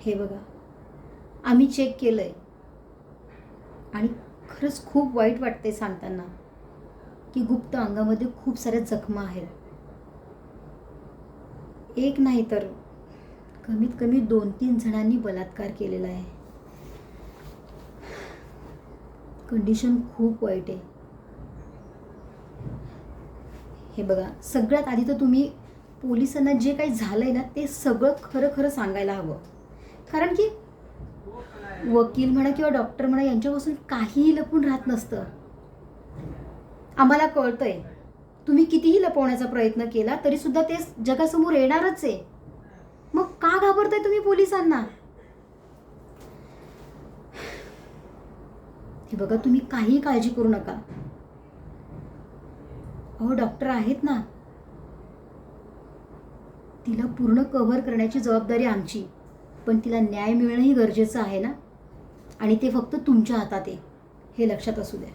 हे बघा. आम्ही चेक केलं आहे आणि खरंच खूप वाईट वाटते सांगताना की गुप्त अंगामध्ये खूप साऱ्या जखमा आहेत. एक नाही तर कमीत कमी दोन तीन जणांनी बलात्कार केलेला आहे. कंडिशन खूप वाईट आहे. हे बघा सगळ्यात आधी तर तुम्ही पोलिसांना जे काही झालं आहे ना ते सगळं खरं खरं सांगायला हवं. कारण की वकील म्हणा किंवा डॉक्टर म्हणा यांच्यापासून काहीही लपून राहत नसतं. आम्हाला कळतंय. तुम्ही कितीही लपवण्याचा प्रयत्न केला तरी सुद्धा ते जगासमोर येणारच आहे. मग का घाबरताय तुम्ही पोलिसांना? हे बघा तुम्ही काही काळजी करू नका. अहो डॉक्टर आहेत ना. तिला पूर्ण कव्हर करण्याची जबाबदारी आमची. पण तिला न्याय मिळणंही गरजेचं आहे ना? आणि ते फक्त तुमच्या हातात आहे हे लक्षात असू द्या.